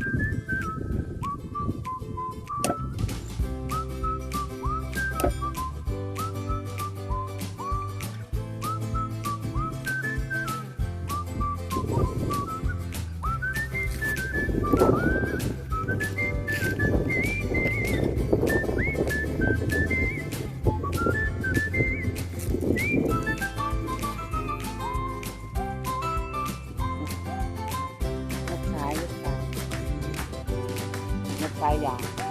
you นัก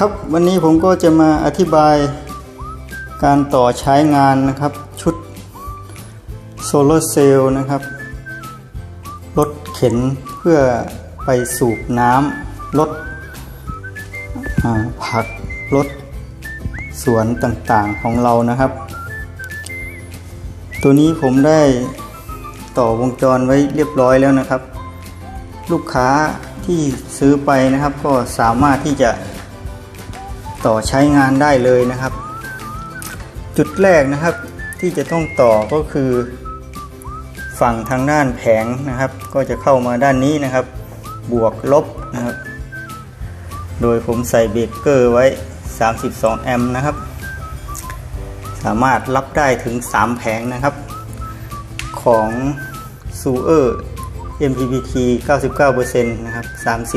ครับวันนี้ผมก็จะมาอธิบายการต่อใช้งานนะครับชุดโซลาร์เซลล์นะครับรถเข็นเพื่อไปสูบน้ำลดอ่าผักลดสวนต่างๆของเรานะครับ ตัวนี้ผมได้ต่อวงจรไว้เรียบร้อยแล้วนะครับ ลูกค้าที่ซื้อไปนะครับก็สามารถที่จะ ต่อใช้งานได้เลยนะครับ จุดแรกนะครับที่จะต้องต่อก็คือ ฝั่งทางด้านแผงนะครับ ก็จะเข้ามาด้านนี้นะครับ บวกลบนะครับ โดยผมใส่เบรกเกอร์ไว้ 32 แอมป์นะครับ สามารถรับได้ถึง 3 แผงนะครับ ของ s u e r MPPT 99%นะครับ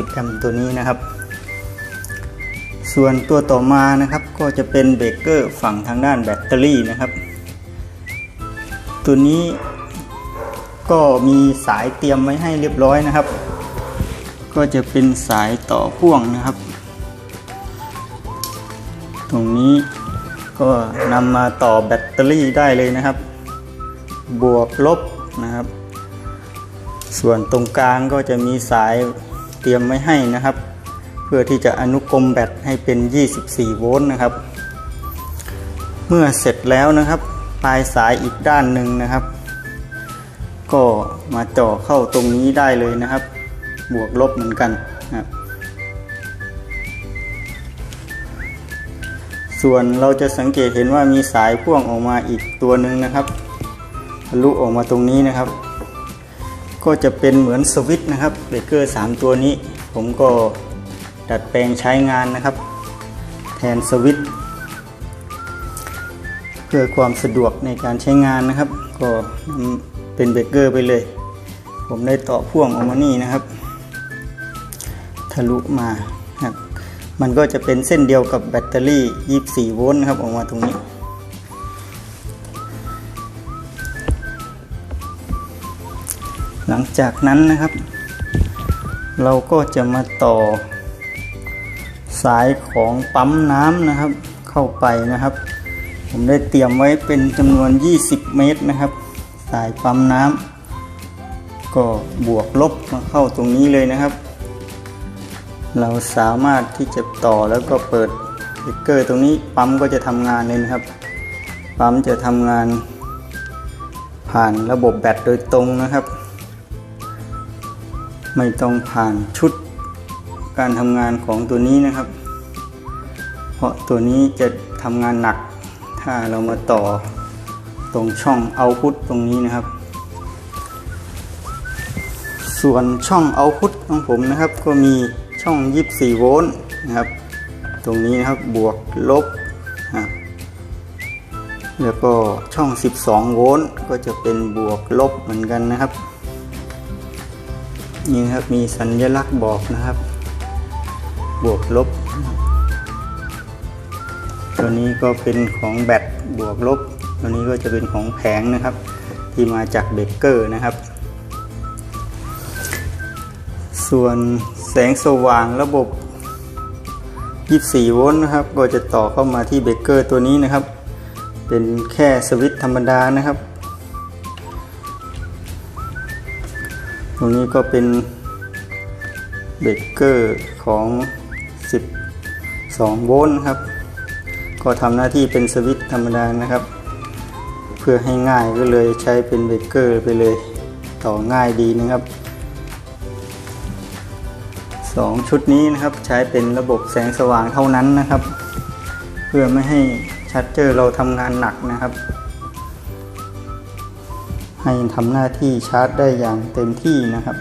30 แอมป์ตัวนี้นะครับ ส่วนตัวต่อมานะครับก็จะเป็นเบรกเกอร์ฝั่งทางด้านแบตเตอรี่นะครับ ตัวนี้ก็มีสายเตรียมไว้ให้เรียบร้อยนะครับ ก็จะเป็นสายต่อพ่วงนะครับ ตรงนี้ก็นำมาต่อแบตเตอรี่ได้เลยนะครับ บวกลบนะครับ ส่วนตรงกลางก็จะมีสายเตรียมไว้ให้นะครับ เพื่อที่จะอนุกรมแบตให้เป็น 24 โวลต์นะครับ เมื่อเสร็จแล้วนะครับ ปลายสายอีกด้านหนึ่งนะครับ ก็มาจ่อเข้าตรงนี้ได้เลยนะครับ บวกลบเหมือนกันนะครับส่วนเราจะสังเกตเห็นว่ามีสายพ่วงออกมาอีกตัวหนึ่งนะครับทะลุออกมาตรงนี้นะครับ ก็จะเป็นเหมือนสวิตช์นะครับเบรกเกอร์ 3 ตัวนี้ ผมก็ ดัดแปลงใช้งานนะครับ แทนสวิตช์เพื่อความสะดวกในการใช้งานนะครับ ก็เป็นเบเกอร์ไปเลย ผมได้ต่อพ่วงออกมานี่นะครับ ทะลุมาครับมันก็จะเป็นเส้นเดียวกับแบตเตอรี่ 24 โวลต์นะครับออกมาตรงนี้หลังจากนั้นนะครับ เราก็จะมาต่อ สายของปั๊มน้ำนะครับ เข้าไปนะครับ ผมได้เตรียมไว้เป็นจำนวน 20 เมตรนะครับ สายปั๊มน้ำก็บวกลบมาเข้าตรงนี้เลยนะครับ เราสามารถที่จะต่อแล้วก็เปิดเบรกเกอร์ตรงนี้ปั๊มก็จะทำงานเลยนะครับ ปั๊มจะทำงาน ผ่านระบบแบตโดยตรงนะครับ ไม่ต้องผ่านชุด การทำงานของตัวนี้นะครับ เพราะตัวนี้จะทำงานหนัก ถ้าเรามาต่อตรงช่องเอาพุตตรงนี้นะครับ ส่วนช่องเอาพุตของผมนะครับ ก็มีช่อง 24 โวลต์นะครับ ตรงนี้นะครับบวกลบนะแล้วก็ช่อง 12 โวลต์ก็จะเป็นบวกลบเหมือนกันนะครับ นี่นครับมีสัญลักษณ์บอกนะครับ บวกลบ ตัวนี้ก็เป็นของแบตบวกลบ ตัวนี้ก็จะเป็นของแผงนะครับ ที่มาจากเบรกเกอร์นะครับ ส่วนแสงสว่างระบบ 24 โวลต์นะครับ ก็จะต่อเข้ามาที่เบรกเกอร์ตัวนี้นะครับ เป็นแค่สวิตช์ธรรมดานะครับ ตรงนี้ก็เป็นเบรกเกอร์ของ 12 โวลต์ครับ ก็ทำหน้าที่เป็นสวิตช์ธรรมดานะครับ เพื่อให้ง่ายก็เลยใช้เป็นเบรกเกอร์ไปเลย ต่อง่ายดีนะครับสองชุดนี้นะครับใช้เป็นระบบแสงสว่างเท่านั้นนะครับ เพื่อไม่ให้ชาร์จเจอร์เราทำงานหนักนะครับ ให้ทำหน้าที่ชาร์จได้อย่างเต็มที่นะครับ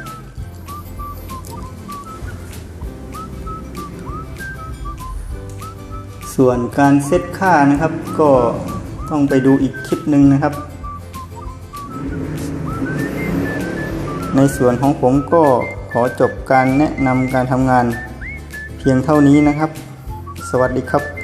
ส่วนการเซตค่านะครับ ก็ต้องไปดูอีกคลิปหนึ่งนะครับ ในส่วนของผมก็ขอจบการแนะนำการทำงานเพียงเท่านี้นะครับ สวัสดีครับ